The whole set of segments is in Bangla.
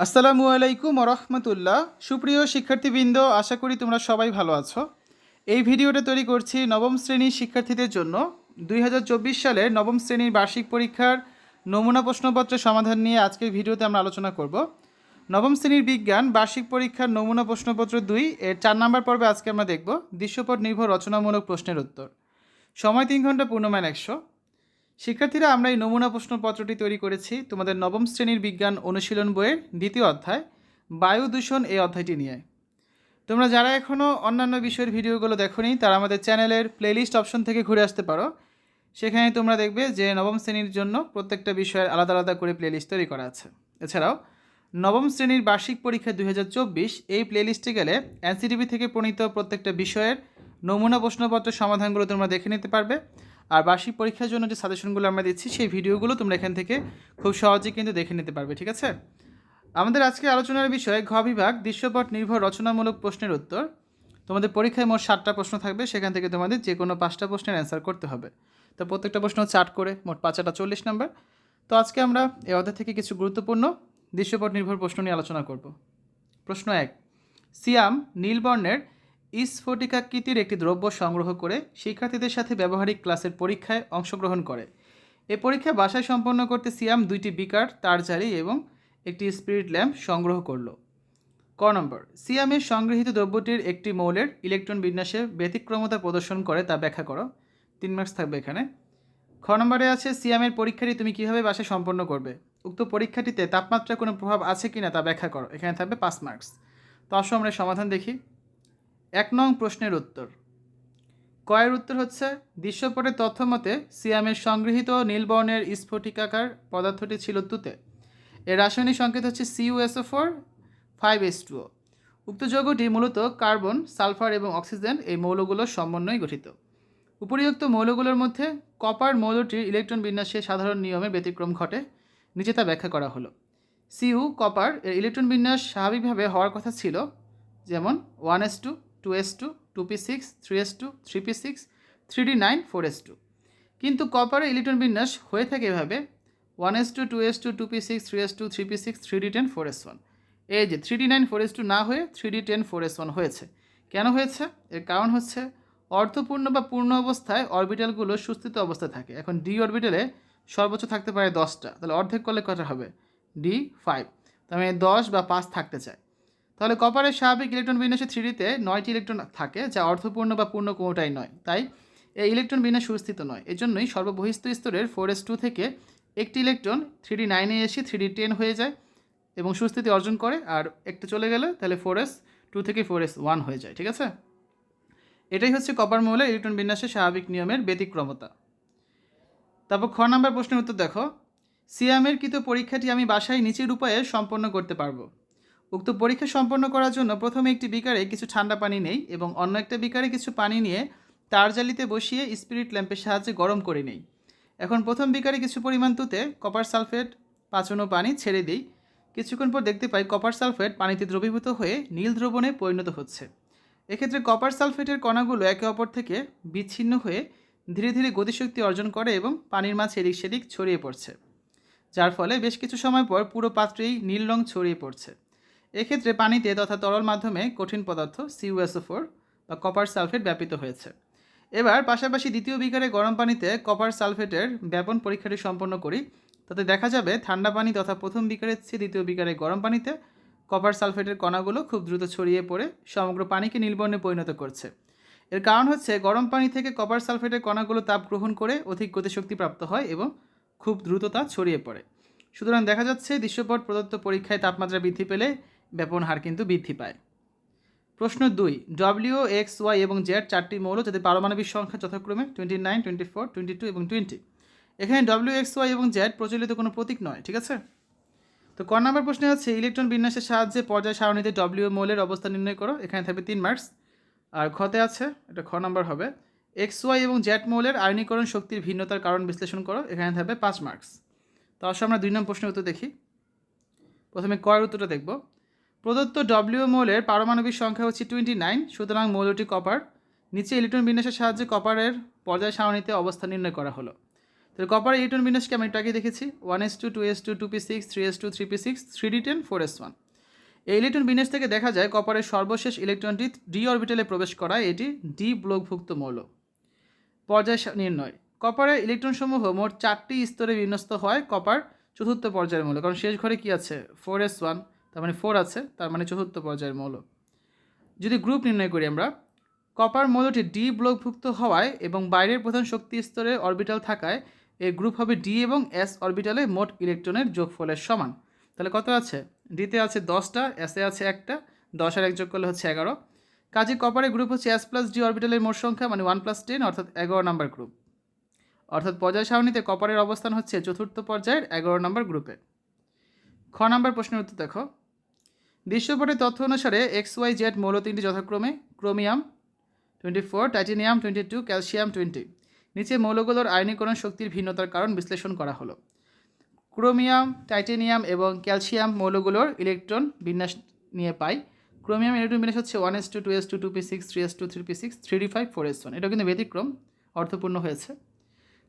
আসসালামু আলাইকুম রহমতুল্লাহ। সুপ্রিয় শিক্ষার্থীবৃন্দ, আশা করি তোমরা সবাই ভালো আছো। এই ভিডিওটা তৈরি করছি নবম শ্রেণির শিক্ষার্থীদের জন্য। দুই হাজার চব্বিশ সালের নবম শ্রেণির বার্ষিক পরীক্ষার নমুনা প্রশ্নপত্রের সমাধান নিয়ে আজকের ভিডিওতে আমরা আলোচনা করব। নবম শ্রেণির বিজ্ঞান বার্ষিক পরীক্ষার নমুনা প্রশ্নপত্র দুই, এর চার নম্বর পর্বে আজকে আমরা দেখব দৃশ্যপট নির্ভর রচনামূলক প্রশ্নের উত্তর। সময় তিন ঘণ্টা পূর্ণমান একশো। শিক্ষার্থীরা, আমরা এই নমুনা প্রশ্নপত্রটি তৈরি করেছি তোমাদের নবম শ্রেণির বিজ্ঞান অনুশীলন বইয়ের দ্বিতীয় অধ্যায় বায়ু দূষণ এই অধ্যায়টি নিয়ে। তোমরা যারা এখনও অন্যান্য বিষয়ের ভিডিওগুলো দেখোনি, তারা আমাদের চ্যানেলের প্লেলিস্ট অপশন থেকে ঘুরে আসতে পারো। সেখানে তোমরা দেখবে যে নবম শ্রেণির জন্য প্রত্যেকটা বিষয়ের আলাদা আলাদা করে প্লেলিস্ট তৈরি করা আছে। এছাড়াও, নবম শ্রেণির বার্ষিক পরীক্ষা দুই হাজার চব্বিশ, এই প্লেলিস্টে গেলে এনসিটিভি থেকে প্রণীত প্রত্যেকটা বিষয়ের নমুনা প্রশ্নপত্রের সমাধানগুলো তোমরা দেখে নিতে পারবে। আর বার্ষিক পরীক্ষার জন্য যে সাজেশনগুলো আমরা দিচ্ছি, সেই ভিডিওগুলো তোমরা এখান থেকে খুব সহজে কিন্তু দেখে নিতে পারবে, ঠিক আছে? আমাদের আজকে আলোচনার বিষয়, ঘ বিভাগ, দৃশ্যপট নির্ভর রচনামূলক প্রশ্নের উত্তর। তোমাদের পরীক্ষায় মোট সাতটা প্রশ্ন থাকবে, সেখান থেকে তোমাদের যে কোনো পাঁচটা প্রশ্নের অ্যান্সার করতে হবে। তো প্রত্যেকটা প্রশ্ন চার্ট করে, মোট পাঁচটা চল্লিশ নাম্বার। তো আজকে আমরা এই অধ্যায় থেকে কিছু গুরুত্বপূর্ণ দৃশ্যপট নির্ভর প্রশ্ন নিয়ে আলোচনা করব। প্রশ্ন এক, সিয়াম নীলবর্ণের স্ফটিকাকৃতির একটি দ্রব্য সংগ্রহ করে শিক্ষার্থীদের সাথে ব্যবহারিক ক্লাসের পরীক্ষায় অংশগ্রহণ করে। এ পরীক্ষা বাসায় সম্পন্ন করতে সিয়াম দুইটি বিকার তার এবং একটি স্পিরিট ল্যাম্প সংগ্রহ করল। ক নম্বর, সিয়ামের সংগৃহীত দ্রব্যটির একটি মৌলের ইলেকট্রন বিন্যাসে ব্যতিক্রমতা প্রদর্শন করে তা ব্যাখ্যা করো। তিন মার্কস থাকবে এখানে। খ নম্বরে আছে, সিয়ামের পরীক্ষাটি তুমি কীভাবে বাসায় সম্পন্ন করবে? উক্ত পরীক্ষাটিতে তাপমাত্রার কোনো প্রভাব আছে কিনা তা ব্যাখ্যা করো। এখানে থাকবে পাঁচ মার্কস। তো আসো আমরা সমাধান দেখি। এক নং প্রশ্নের উত্তর। কয়ের উত্তর হচ্ছে দৃশ্যপটের তথ্য মতে সিয়ামের সংগৃহীত নীলবর্ণের স্ফটিকাকার পদার্থটি ছিল তুতে। এর রাসায়নিক সংকেত হচ্ছে CUSO four five S two উক্ত যৌগটি মূলত কার্বন, সালফার এবং অক্সিজেন এই মৌলগুলোর সমন্বয়ে গঠিত। উপরিউক্ত মৌলগুলোর মধ্যে কপার মৌলটির ইলেকট্রন বিন্যাসে সাধারণ নিয়মে ব্যতিক্রম ঘটে, নিচে তা ব্যাখ্যা করা হলো। সিইউ কপার এর ইলেকট্রন বিন্যাস স্বাভাবিকভাবে হওয়ার কথা ছিল, যেমন one S two two S two two P six three S two three P six three D nine four S two কিন্তু কপারের ইলেকট্রন বিন্যাস হয়ে থাকে এভাবে one S two two S two two P six three S two three P six three D ten four S one এই যে three D nine four S two না হয়ে three D ten four S one হয়েছে। কেন হয়েছে? এর কারণ হচ্ছে অর্ধপূর্ণ বা পূর্ণ অবস্থায় অরবিটালগুলো সুস্থিত অবস্থায় থাকে। এখন ডি অরবিটালে সর্বোচ্চ থাকতে পারে দশটা। তাহলে অর্ধেক করলে কটা হবে? ডি ফাইভ তার মানে দশ বা পাঁচ থাকতে চায়। তাহলে কপারের স্বাভাবিক ইলেকট্রন বিন্যাসে থ্রিডিতে নয়টি ইলেকট্রন থাকে, যা অর্থপূর্ণ বা পূর্ণ কোনোটাই নয়। তাই এই ইলেকট্রন বিন্যাস সুস্থিত নয়। এজন্যই সর্ববহিস্থ স্তরের ফোর এস টু থেকে একটি ইলেকট্রন থ্রি ডি নাইনে এসে থ্রি ডি টেন হয়ে যায় এবং সুস্থিতি অর্জন করে, আর একটা চলে গেলে তাহলে ফোর এস টু থেকে ফোর এস ওয়ান হয়ে যায়, ঠিক আছে? এটাই হচ্ছে কপার মৌলের ইলেকট্রন বিন্যাসের স্বাভাবিক নিয়মের ব্যতিক্রমতা। তারপর খ নাম্বার প্রশ্নের উত্তর দেখো। সিয়ামের কৃত পরীক্ষাটি আমি বাসায় নিচের উপায়ে সম্পন্ন করতে পারব। উক্ত পরীক্ষা সম্পন্ন করার জন্য প্রথমে একটি বিকারে কিছু ঠান্ডা পানি নেই এবং অন্য একটা বিকারে কিছু পানি নিয়ে তার জালিতে বসিয়ে স্পিরিট ল্যাম্পের সাহায্যে গরম করে নেই। এখন প্রথম বিকারে কিছু পরিমাণ তুতে কপার সালফেট পাচনো পানি ছেড়ে দিই। কিছুক্ষণ পর দেখতে পাই কপার সালফেট পানিতে দ্রবীভূত হয়ে নীল দ্রবণে পরিণত হচ্ছে। এক্ষেত্রে কপার সালফেটের কণাগুলো একে অপর থেকে বিচ্ছিন্ন হয়ে ধীরে ধীরে গতিশক্তি অর্জন করে এবং পানির মাছ এদিক সেদিক ছড়িয়ে পড়ছে। যার ফলে বেশ কিছু সময় পর পুরো পাত্রেই নীল রং ছড়িয়ে পড়ছে। এক্ষেত্রে পানিতে তথা তরল মাধ্যমে কঠিন পদার্থ সিউএসও বা কপার সালফেট ব্যাপিত হয়েছে। এবার পাশাপাশি দ্বিতীয় বিকারে গরম পানিতে কপার সালফেটের ব্যাপন পরীক্ষাটি সম্পন্ন করি। তাতে দেখা যাবে ঠান্ডা পানি তথা প্রথম বিকারের চেয়ে দ্বিতীয় বিকারে গরম পানিতে কপার সালফেটের কণাগুলো খুব দ্রুত ছড়িয়ে পড়ে, সমগ্র পানিকে নীলবর্ণে পরিণত করছে। এর কারণ হচ্ছে গরম পানি থেকে কপার সালফেটের কণাগুলো তাপ গ্রহণ করে অধিক গতিশক্তি প্রাপ্ত হয় এবং খুব দ্রুত তা ছড়িয়ে পড়ে। সুতরাং দেখা যাচ্ছে দৃশ্যপট প্রদত্ত পরীক্ষায় তাপমাত্রা বৃদ্ধি পেলে ব্যাপন হার কিন্তু বৃদ্ধি পায়। প্রশ্ন দুই ডব্লিউ এক্স ওয়াই এবং জেড চারটি মৌল যাদের পারমাণবিক সংখ্যা যথাক্রমে twenty nine twenty four twenty two এবং টোয়েন্টি এখানে ডব্লিউ এক্স ওয়াই এবং জেড প্রচলিত কোনো প্রতীক নয়, ঠিক আছে? তো ক নাম্বার প্রশ্নে হচ্ছে ইলেকট্রন বিন্যাসের সাহায্যে পর্যায় সারণীতে ডব্লিউ মৌলের অবস্থা নির্ণয় করো, এখানে থাকবে তিন মার্কস আর খতে আছে, এটা খ নাম্বার হবে এক্স ওয়াই এবং জেড মৌলের আয়নীকরণ শক্তির ভিন্নতার কারণ বিশ্লেষণ করো, এখানে থাকবে পাঁচ মার্কস তো আসলে আমরা দুই নম্বর প্রশ্নের উত্তর দেখি। প্রথমে কয়ের উত্তরটা দেখব। প্রদত্ত ডব্লিউ মৌলের পারমাণবিক সংখ্যা হচ্ছে টোয়েন্টি নাইন সুতরাং মৌলটি কপার নিচে ইলেকট্রন বিন্যাসের সাহায্যে কপারের পর্যায় সারণীতে অবস্থা নির্ণয় করা হলো। তো কপার ইলেকট্রন বিন্যাসকে আমি একটু দেখেছি। One S two two S two two P six three S two three P six three D ten four S one এই ইলেকট্রন বিন্যাস থেকে দেখা যায় কপারের সর্বশেষ ইলেকট্রনটি ডি অরবিটালে প্রবেশ করায়, এটি ডি ব্লকভুক্ত মৌল। পর্যায় নির্ণয়। কপারের ইলেকট্রনসমূহ মোট চারটি স্তরে বিন্যস্ত হয় কপার চতুর্থ পর্যায়ের মৌল। কারণ শেষ ঘরে কী আছে? ফোর এস ওয়ান তার মানে ফোর আছে, তার মানে চতুর্থ পর্যায়ের মৌল। যদি গ্রুপ নির্ণয় করি আমরা, কপার মৌলটি ডি ব্লকভুক্ত হওয়ায় এবং বাইরের প্রধান শক্তি স্তরে অরবিটাল থাকায় এই গ্রুপ হবে ডি এবং এস অরবিটালে মোট ইলেকট্রনের যোগফলের সমান। তাহলে কত আছে? ডিতে আছে দশটা এসে আছে একটা, দশ আর এক যোগ করলে হচ্ছে এগারো। কাজে কপারের গ্রুপ হচ্ছে এস প্লাস ডি অরবিটালের মোট সংখ্যা মানে ওয়ান প্লাস টেন অর্থাৎ এগারো নম্বর গ্রুপ অর্থাৎ পর্যায় সারণীতে কপারের অবস্থান হচ্ছে চতুর্থ পর্যায়ের এগারো নম্বর গ্রুপে খ নম্বর প্রশ্নের উত্তর দেখো। দৃশ্যপটের তথ্য অনুসারে এক্স ওয়াই জেড মৌল তিনটি যথাক্রমে chromium twenty four titanium twenty two calcium twenty নিচে মৌলগুলোর আয়নীকরণ শক্তির ভিন্নতার কারণ বিশ্লেষণ করা হলো। ক্রোমিয়াম টাইটেনিয়াম এবং ক্যালসিয়াম মৌলগুলোর ইলেকট্রন বিন্যাস নিয়ে পাই। ক্রোমিয়াম ইলেকট্রন বিন্যাস হচ্ছে one S two two S two two P six three S two three P six three D five four S one এটা কিন্তু ব্যতিক্রম, অর্থপূর্ণ হয়েছে।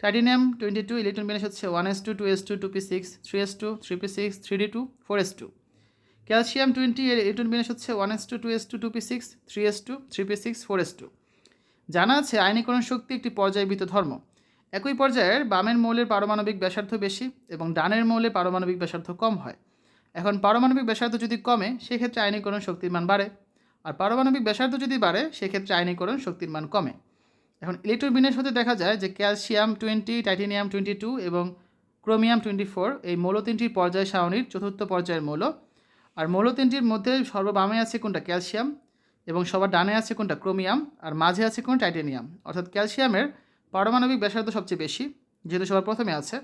টাইটেনিয়াম টোয়েন্টি টু ইলেকট্রন বিন্যাস হচ্ছে one S two two S two two P six three S two three P six three D two four S two calcium twenty এর ইলেকট্রন বিন্যাস হচ্ছে one S two two S two two P six three S two three P six four S two জানা আছে আয়নীকরণ শক্তি একটি পর্যায়বৃত্ত ধর্ম। একই পর্যায়ের বামের মৌলের পারমাণবিক ব্যাসার্ধ বেশি এবং ডানের মৌলের পারমাণবিক ব্যাসার্ধ কম হয়। এখন পারমাণবিক ব্যাসার্ধ যদি কমে, সেক্ষেত্রে আয়নীকরণ শক্তির মান বাড়ে। আর পারমাণবিক ব্যাসার্ধ যদি বাড়ে, সেক্ষেত্রে আয়নীকরণ শক্তির মান কমে। এখন ইলেকট্রন বিন্যাস হতে দেখা যায় যে calcium twenty, titanium twenty two এবং ক্রোমিয়াম টোয়েন্টি ফোর এই মৌল তিনটির পর্যায় সারণীর চতুর্থ পর্যায়ের মৌল আর মৌল তিনটির মধ্যে সর্ববামে আছে কোনটা? ক্যালসিয়াম। এবং সবার ডানে আছে কোনটা? ক্রোমিয়াম। আর মাঝে আছে কোন টাইটেনিয়াম। অর্থাৎ ক্যালসিয়ামের পারমাণবিক ব্যাসার্ধ সবচেয়ে বেশি, যেহেতু সবার প্রথমে আছে।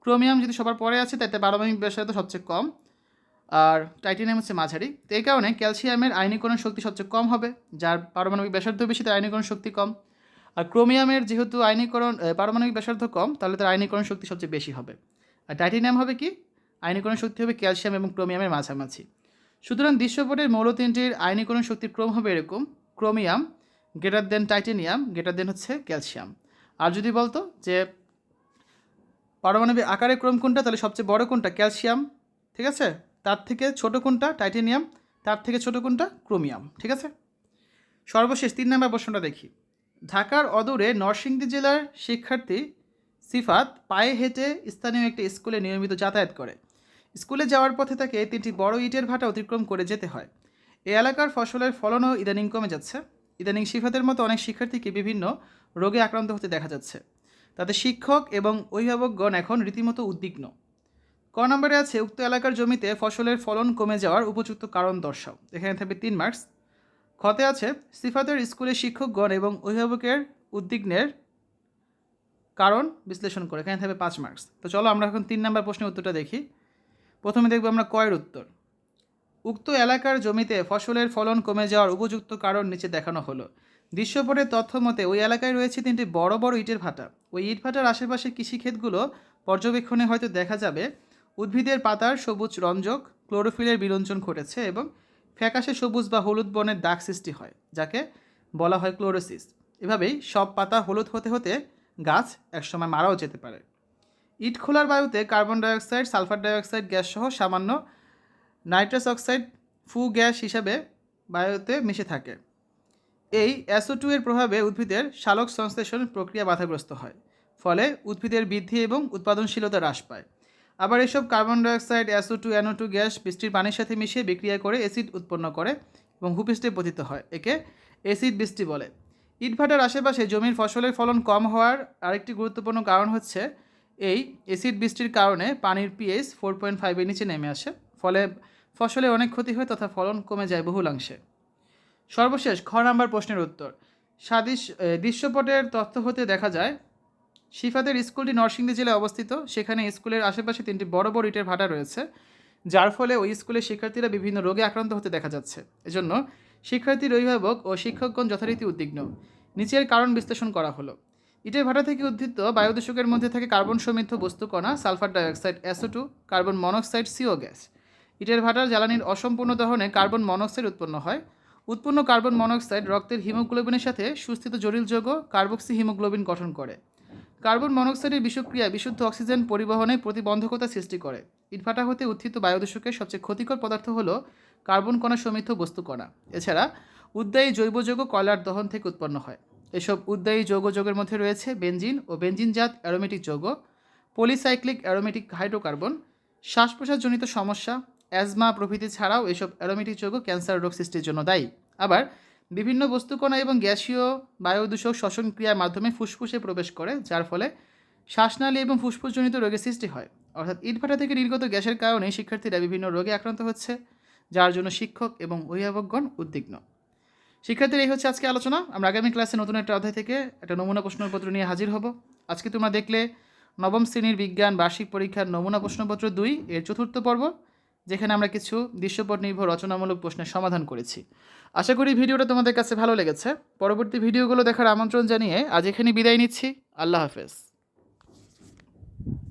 ক্রোমিয়াম যদি সবার পরে আছে তাতে পারমাণবিক ব্যাসার্ধ সবচেয়ে কম। আর টাইটেনিয়াম হচ্ছে মাঝারি। তো এই কারণে ক্যালসিয়ামের আয়নীকরণ শক্তি সবচেয়ে কম হবে, যার পারমাণবিক ব্যাসার্ধ বেশি তার আয়নীকরণ শক্তি কম। আর ক্রোমিয়ামের যেহেতু আয়নীকরণ পারমাণবিক ব্যাসার্ধ কম, তাহলে তার আয়নীকরণ শক্তি সবচেয়ে বেশি হবে। আর টাইটেনিয়াম হবে কি? আয়নীকরণ শক্তি হবে ক্যালসিয়াম এবং ক্রোমিয়ামের মাঝামাঝি। সুতরাং দৃশ্যপটের মৌল তিনটির আয়নীকরণ শক্তির ক্রম হবে এরকম, chromium, greater than titanium, greater than হচ্ছে ক্যালসিয়াম। আর যদি বলতো যে পারমাণবিক আকারে ক্রম কোনটা, তাহলে সবচেয়ে বড় কোনটা? ক্যালসিয়াম, ঠিক আছে? তার থেকে ছোট কোনটা? টাইটেনিয়াম, তার থেকে ছোট কোনটা? ক্রোমিয়াম, ঠিক আছে? সর্বশেষ তিন নম্বর প্রশ্নটা দেখি। ঢাকার অদূরে নরসিংদী জেলার শিক্ষার্থী সিফাত পায়ে হেঁটে স্থানীয় একটি স্কুলে নিয়মিত যাতায়াত করে। স্কুলে যাওয়ার পথে তাকে তিনটি বড় ইটের ভাটা অতিক্রম করে যেতে হয়। এ এলাকার ফসলের ফলনও ইদানিং কমে যাচ্ছে। ইদানিং সিফাতের মতো অনেক শিক্ষার্থীকে বিভিন্ন রোগে আক্রান্ত হতে দেখা যাচ্ছে। তাতে শিক্ষক এবং অভিভাবকগণ এখন রীতিমতো উদ্বিগ্ন। ক নম্বরে আছে, উক্ত এলাকার জমিতে ফসলের ফলন কমে যাওয়ার উপযুক্ত কারণ দর্শাও। এখানে থাকবে তিন মার্কস। খতে আছে, সিফাতের স্কুলের শিক্ষকগণ এবং অভিভাবকের উদ্বিগ্নের কারণ বিশ্লেষণ করে। এখানে থাকবে পাঁচ মার্কস। তো চলো আমরা এখন তিন নম্বর প্রশ্নের উত্তরটা দেখি। প্রথমে দেখব আমরা কয়ের উত্তর। উক্ত এলাকার জমিতে ফসলের ফলন কমে যাওয়ার উপযুক্ত কারণ নিচে দেখানো হলো। দৃশ্যপটের তথ্য মতে, ওই এলাকায় রয়েছে তিনটি বড় বড় ইটের ভাটা। ওই ইট ভাটার আশেপাশে কৃষিক্ষেতগুলো পর্যবেক্ষণে হয়তো দেখা যাবে। উদ্ভিদের পাতার সবুজ রঞ্জক, ক্লোরোফিলের বিরঞ্জন ঘটেছে এবং ফ্যাকাশে সবুজ বা হলুদ বর্ণের দাগ সৃষ্টি হয়, যাকে বলা হয় ক্লোরোসিস। এভাবেই সব পাতা হলুদ হতে হতে গাছ একসময় মারাও যেতে পারে। ইট খোলার বায়ুতে carbon dioxide, sulphur dioxide, gas সহ সামান্য নাইট্রাস অক্সাইড, ফু গ্যাস হিসাবে বায়ুতে মিশে থাকে। এই অ্যাসো টু এর প্রভাবে উদ্ভিদের শালক সংশ্লেষণ প্রক্রিয়া বাধাগ্রস্ত হয়, ফলে উদ্ভিদের বৃদ্ধি এবং উৎপাদনশীলতা হ্রাস পায়। আবার এসব carbon dioxide SO two NO two gas বৃষ্টির পানির সাথে মিশিয়ে বিক্রিয়া করে অ্যাসিড উৎপন্ন করে এবং ভূপৃষ্ঠে পতিত হয়, একে অ্যাসিড বৃষ্টি বলে। ইটভাটার আশেপাশে জমির ফসলের ফলন কম হওয়ার আরেকটি গুরুত্বপূর্ণ কারণ হচ্ছে এই অ্যাসিড বৃষ্টির কারণে পানির পিএইচ ফোর পয়েন্ট ফাইভের নিচে নেমে আসে। ফলে ফসলে অনেক ক্ষতি হয় তথা ফলন কমে যায় বহুলাংশে। সর্বশেষ খ নাম্বার প্রশ্নের উত্তর। সাদিশ দৃশ্যপটের তথ্য হতে দেখা যায় শিফাতের স্কুলটি নরসিংদী জেলায় অবস্থিত। সেখানে স্কুলের আশেপাশে তিনটি বড় বড় ইটের ভাটা রয়েছে, যার ফলে ওই স্কুলের শিক্ষার্থীরা বিভিন্ন রোগে আক্রান্ত হতে দেখা যাচ্ছে। এজন্য শিক্ষার্থীর অভিভাবক ও শিক্ষকগণ যথারীতি উদ্বিগ্ন। নিচের কারণ বিশ্লেষণ করা হলো। ইটের ভাটা থেকে উদ্ভিদ বায়ুদূষকের মধ্যে থাকে কার্বন সমৃদ্ধ বস্তু কণা, sulphur dioxide SO two, carbon monoxide CO gas. ইটের ভাটার জ্বালানির অসম্পূর্ণ দহনে কার্বন মনোক্সাইড উৎপন্ন হয়। উৎপন্ন কার্বন মনোক্সাইড রক্তের হিমোগ্লোবিনের সাথে সুস্থিত জটিল যৌগ কার্বক্সি হিমোগ্লোবিন গঠন করে। কার্বন মনোক্সাইডের বিষক্রিয়া বিশুদ্ধ অক্সিজেন পরিবহনে প্রতিবন্ধকতা সৃষ্টি করে। ইটভাটা হতে উত্থিত বায়ুদূষকের সবচেয়ে ক্ষতিকর পদার্থ হল কার্বন কণা সমৃদ্ধ বস্তু কণা। এছাড়া উদ্যায়ী জৈব যৌগ কয়লার দহন থেকে উৎপন্ন হয়। এসব উদ্দায়ী যৌগ যৌগের মধ্যে রয়েছে বেঞ্জিন ও বেঞ্জিনজাত অ্যারোমেটিক যৌগ, পলিসাইক্লিক অ্যারোমেটিক হাইড্রোকার্বন শ্বাস প্রশ্বাসজনিত সমস্যা, অ্যাজমা প্রভৃতি ছাড়াও এসব অ্যারোমেটিক যৌগ ক্যান্সার রোগ সৃষ্টির জন্য দায়ী। আবার বিভিন্ন বস্তুকণা এবং গ্যাসীয় বায়ুদূষক শ্বসন ক্রিয়ার মাধ্যমে ফুসফুসে প্রবেশ করে, যার ফলে শ্বাসনালী এবং ফুসফুসজনিত রোগের সৃষ্টি হয়। অর্থাৎ ইটভাটা থেকে নির্গত গ্যাসের কারণে শিক্ষার্থীরা বিভিন্ন রোগে আক্রান্ত হচ্ছে, যার জন্য শিক্ষক এবং অভিভাবকগণ উদ্বিগ্ন। শিক্ষার্থীর, এই হচ্ছে আজকে আলোচনা। আমরা আগামী ক্লাসে নতুন একটা অধ্যায় থেকে একটা নমুনা প্রশ্নপত্র নিয়ে হাজির হব। আজকে তোমরা দেখলে নবম শ্রেণির বিজ্ঞান বার্ষিক পরীক্ষার নমুনা প্রশ্নপত্র দুই, এর চতুর্থ পর্ব, যেখানে আমরা কিছু দৃশ্যপট নির্ভর, রচনামূলক প্রশ্নের সমাধান করেছি। আশা করি ভিডিওটা তোমাদের কাছে ভালো লেগেছে। পরবর্তী ভিডিওগুলো দেখার আমন্ত্রণ জানিয়ে আজ এখানে বিদায় নিচ্ছি। আল্লাহ হাফেজ।